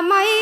mamá y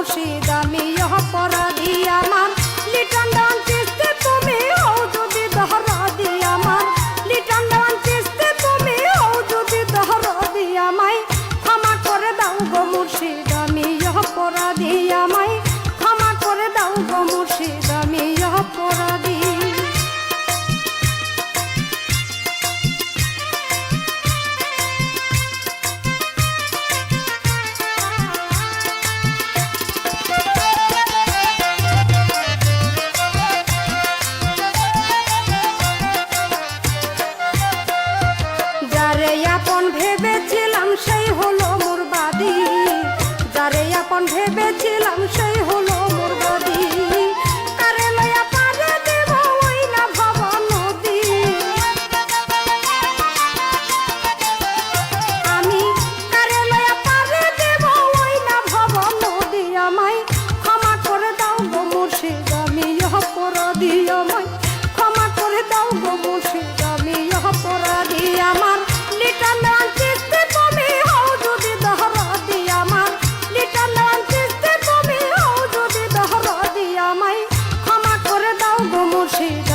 খুশি দামি অপরা হলো মোর বাদি যারে আপন ভেবেছিলাম সেই she did.